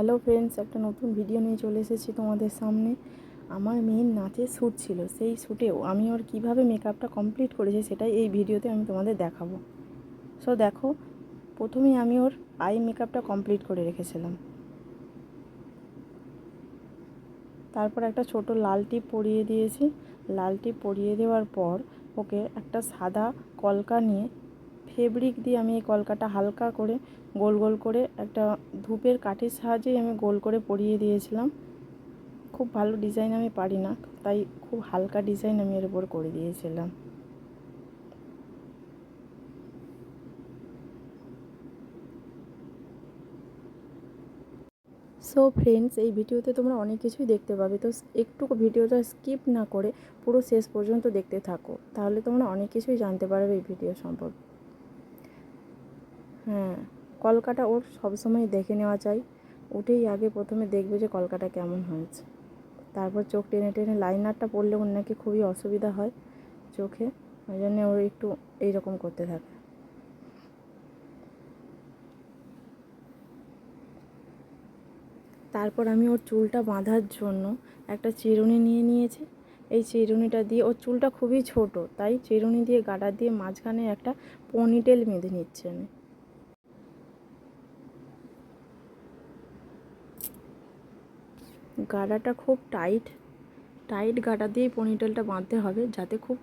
Hello friends একটা নতুন video নিয়ে চলে এসেছি তোমাদের সামনে। আমার মেয়ের নাচের শ্যুট ছিল, সেই শ্যুটেও আমি ওর কীভাবে মেকআপটা কমপ্লিট করেছি সেটাই এই ভিডিওতে আমি তোমাদের দেখাবো। সো দেখো, প্রথমেই আমি ওর আই মেকআপটা কমপ্লিট করে রেখেছিলাম। তারপর একটা ছোট লাল টিপ পরিয়ে দিয়েছি। লাল টিপ পরিয়ে দেওয়ার পর ওকে একটা সাদা কলকা নিয়ে ফেব্রিক দিয়ে আমি এই কলকাটা হালকা করে গোল গোল করে একটা ধূপের কাঠের সাহায্যেই আমি গোল করে পরিয়ে দিয়েছিলাম। খুব ভালো ডিজাইন আমি পারি না, তাই খুব হালকা ডিজাইন আমি এর উপর করে দিয়েছিলাম। সো ফ্রেন্ডস এই ভিডিওতে তোমরা অনেক কিছুই দেখতে পাবে, তো একটু ভিডিওটা স্কিপ না করে পুরো শেষ পর্যন্ত দেখতে থাকো, তাহলে তোমরা অনেক কিছুই জানতে পারবে এই ভিডিও সম্পর্কে। হ্যাঁ কলকাটা ওর সবসময় দেখে নেওয়া চাই। উঠেই আগে প্রথমে দেখবে যে কলকাটা কেমন হয়েছে। তারপর চোখ টেনে টেনে লাইনারটা পড়লে ওর নাকি খুবই অসুবিধা হয় চোখে। ওই জন্যে ওর একটু এইরকম করতে থাকে। তারপর আমি ওর চুলটা বাঁধার জন্য একটা চিরুনি নিয়ে নিয়েছি। এই চিরুনিটা দিয়ে, ওর চুলটা খুবই ছোট, তাই চিরুনি দিয়ে গাডা দিয়ে মাঝখানে একটা পনিটেল বেঁধে নিচ্ছে আমি। গাডাটা খুব টাইট টাইট গাডা দিয়ে পনিটেলটা বাঁধতে হবে যাতে খুব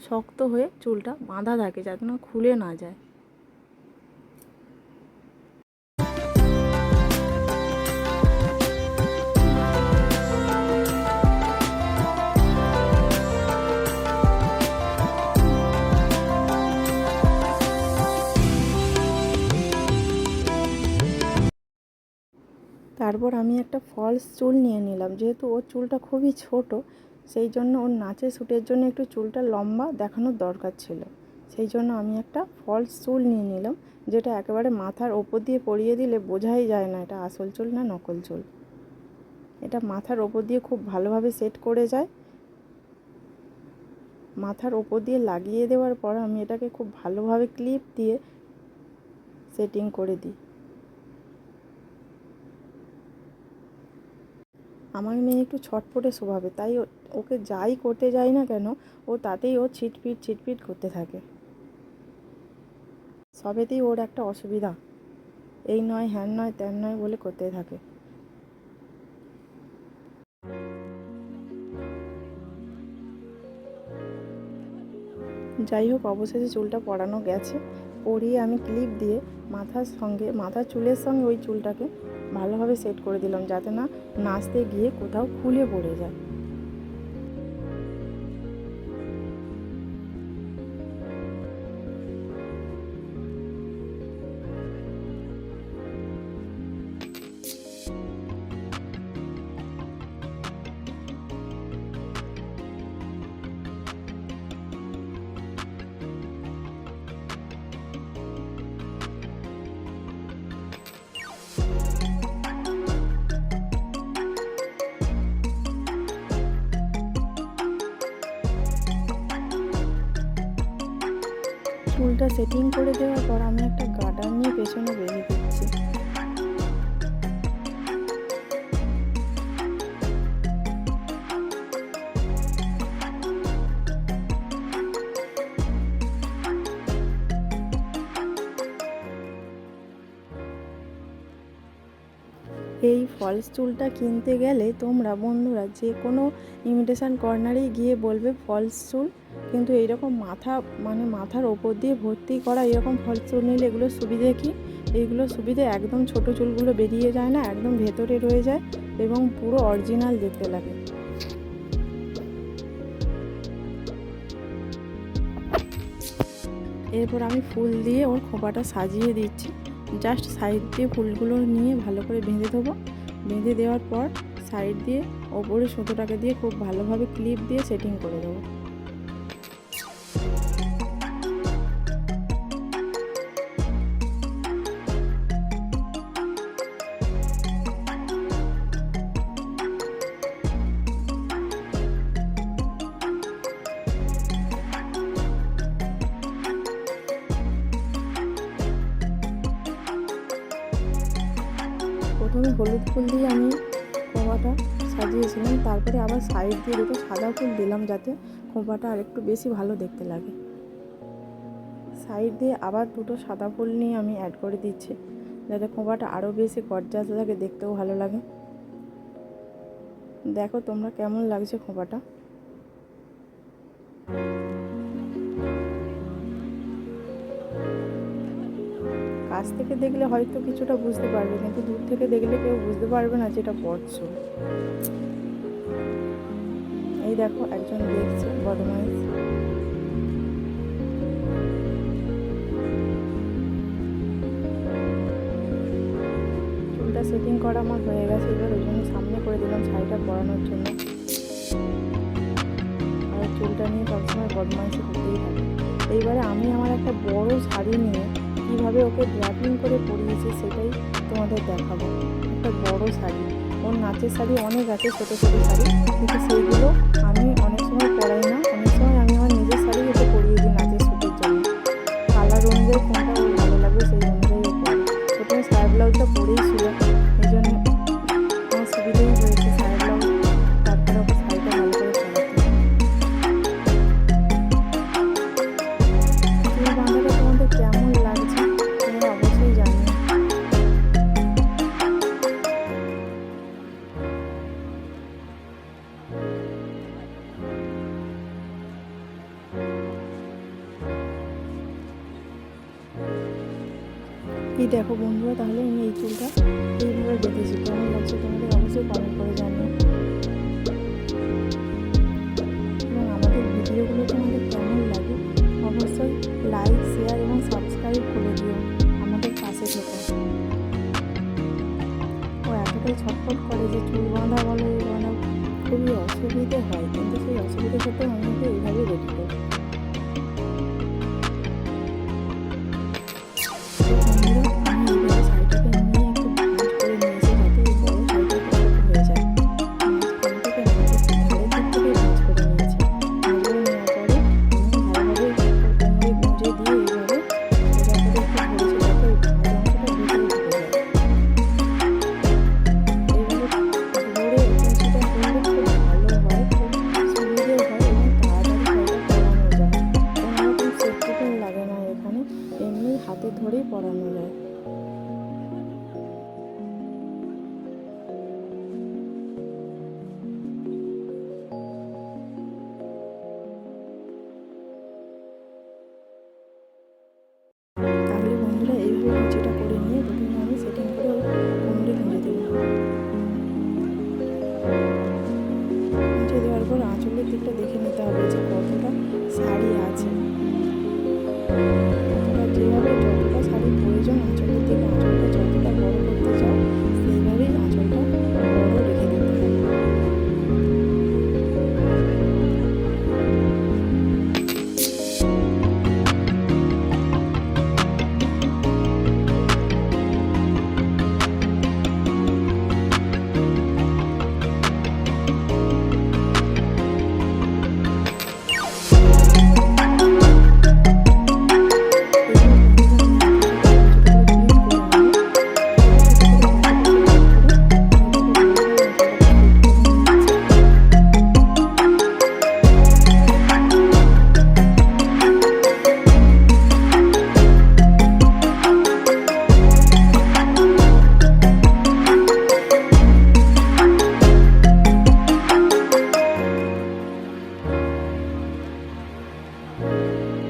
শক্ত হয়ে চুলটা বাঁধা থাকে, যাতে না খুলে না যায়। তারপর আমি একটা ফলস চুল নিয়ে নিলাম। যেহেতু ওর চুলটা খুবই ছোট, সেই জন্য ওর নাচের শ্যুটের জন্য একটু চুলটা লম্বা দেখানোর দরকার ছিল। সেই জন্য আমি একটা ফলস চুল নিয়ে নিলাম, যেটা একেবারে মাথার ওপর দিয়ে পরিয়ে দিলে বোঝাই যায় না এটা আসল চুল না নকল চুল। এটা মাথার ওপর দিয়ে খুব ভালোভাবে সেট করে যায়। মাথার ওপর দিয়ে লাগিয়ে দেওয়ার পর আমি এটাকে খুব ভালোভাবে ক্লিপ দিয়ে সেটিং করে দিই। আমার মেয়ে একটু ছটপটে স্বভাবে, তাই ওকে যাই করতে যাই না কেন, ও তাতেই ও ছিটপিট ছিটপিট করতে থাকে। সবেতেই ওর একটা অসুবিধা। এই নয়, হ্যান নয়, ত্যান নয় বলে করতে থাকে। যাই হোক, অবশেষে চুলটা পরানো গেছে। পরিয়ে আমি ক্লিপ দিয়ে মাথার সঙ্গে, মাথার চুলের সঙ্গে ওই চুলটাকে ভালোভাবে সেট করে দিলাম যাতে না নাচতে গিয়ে কোথাও খুলে পড়ে যায়। চুলটা সেটিং করে দেওয়ার পর আমি একটা গার্ডার নিয়ে পেছনে বেরিয়ে দিচ্ছি এই ফলস চুলটা কিনতে গেলে তোমরা বন্ধুরা যে কোনো ইমিটেশান কর্নারে গিয়ে বলবে ফলস চুল। কিন্তু এইরকম মাথা মানে মাথার ওপর দিয়ে ভর্তি করা এরকম চুল নিলে এগুলোর সুবিধে কি? এইগুলো সুবিধে একদম ছোট চুলগুলো বেরিয়ে যায় না, একদম ভেতরে রয়ে যায় এবং পুরো অরিজিনাল দেখতে লাগে। এরপর আমি ফুল দিয়ে ওর খোপাটা সাজিয়ে দিচ্ছি। জাস্ট সাইড দিয়ে ফুলগুলো নিয়ে ভালো করে বেঁধে দেবো বেঁধে দেওয়ার পর সাইড দিয়ে ওপরে সুতোটাকে দিয়ে খুব ভালোভাবে ক্লিপ দিয়ে সেটিং করে দেবো। ফুল দিয়ে আমি খোঁপাটা সাজিয়েছিলাম। তারপরে আবার সাইড দিয়ে দুটো সাদা ফুল দিলাম যাতে খোঁপাটা আর একটু বেশি ভালো দেখতে লাগে। সাইড দিয়ে আবার দুটো সাদা ফুল নিয়ে আমি অ্যাড করে দিচ্ছি, যাতে খোঁপাটা আরও বেশি গরজাস লাগে, দেখতেও ভালো লাগে। দেখো তোমরা কেমন লাগছে খোঁপাটা কাছ থেকে দেখলে হয়তো কিছুটা বুঝতে পারবে, কিন্তু দূর থেকে দেখলে কেউ বুঝতে পারবে না যে এটা পটসুল এই দেখো একজন দেখছে, বদমাইশ। চুলটা সেটিং করা আমার হয়ে গেছে, এবার ওই জন্য সামনে করে দিলাম শাড়িটা পরানোর জন্য। আর চুলটা নিয়ে সবসময় বদমাইশি করতেই থাকে। এইবারে আমি আমার একটা বড় শাড়ি নিয়ে কীভাবে ওকে ড্রাপিং করে পরিয়েছে সেটাই তোমাদের দেখাবো। একটা বড় শাড়ি। ওর নাচের শাড়ি অনেক আছে, ছোটো ছোটো শাড়ি। কিন্তু সেইগুলো আমি অনেক সময় পরাই না। অনেক সময় আমি আমার নিজের শাড়ি ওকে পরিয়ে দিই নাচের শ্যুটের জন্য। কালার অনুযায়ী কোনটা ভালো লাগবে সেই অনুযায়ী ও পরে। প্রথমে শাড়ি ব্লাউজটা পরেই ছিল। দেখো বন্ধুরা তাহলে আমি এই চুলটা দেখো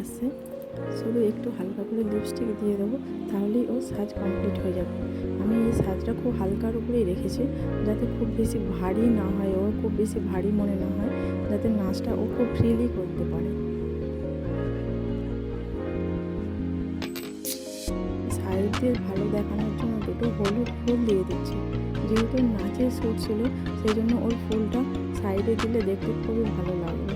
আসছে শুধু একটু হালকা করে লিপস্টিক দিয়ে দেবো, তাহলেই ও সাজ কমপ্লিট হয়ে যাবে। আমি এই সাজটা খুব হালকার উপরেই রেখেছি, যাতে খুব বেশি ভারী না হয়, ওর খুব বেশি ভারী মনে না হয়, যাতে নাচটা ও খুব ফ্রিলি করতে পারে। দিয়ে ভালো দেখানোর জন্য দুটো হলুদ ফুল দিয়ে দিচ্ছি। যেহেতু নাচের শ্যুট ছিল, সেই জন্য ওই ফুলটা সাইডে দিলে দেখতে খুবই ভালো লাগবে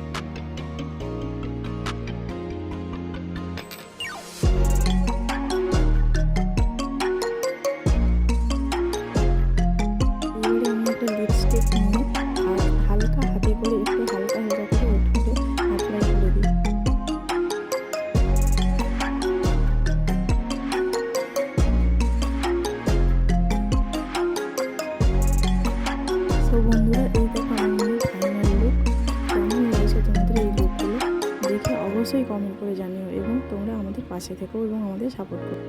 পাশে থেকো এবং আমাদের সাপোর্ট করো